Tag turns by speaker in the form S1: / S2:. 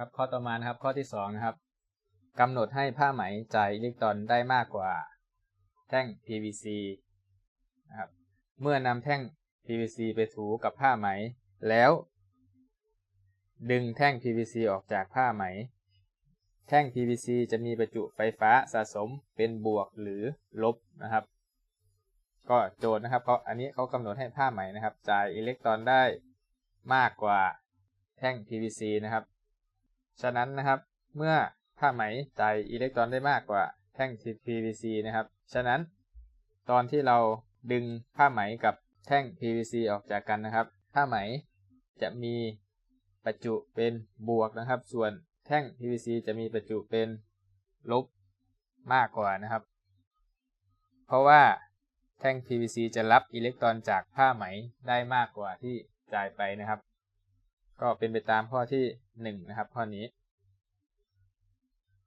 S1: ครับข้อต่อมานะครับข้อที่สองนะครับกำหนดให้ผ้าไหมจ่ายอิเล็กตรอนได้มากกว่า แท่ง PVC นะครับเมื่อนำแท่ง PVC ไปถูกับผ้าไหม แล้ว ดึงแท่ง PVC ออกจากผ้าไหม แท่ง PVC จะมีประจุไฟฟ้าสะสมเป็นบวกหรือลบนะครับ ก็โจทย์นะครับเขาอันนี้เขากำหนดให้ผ้าไหมนะครับจ่ายอิเล็กตรอนได้มากกว่าแท่ง PVC นะครับ ฉะนั้นนะครับ เมื่อผ้าไหมจ่ายอิเล็กตรอนได้มากกว่าแท่ง PVC นะครับ ฉะนั้น ตอนที่เราดึงผ้าไหมกับแท่ง PVC ออกจากกันนะครับ ผ้าไหมจะมีประจุเป็นบวกนะครับ ส่วนแท่ง PVC จะมีประจุเป็นลบมากกว่านะครับ เพราะว่าแท่ง PVC จะรับอิเล็กตรอนจากผ้าไหมได้มากกว่าที่จ่ายไปนะครับ ก็เป็นไปตามข้อที่หนึ่งนะครับ ข้อนี้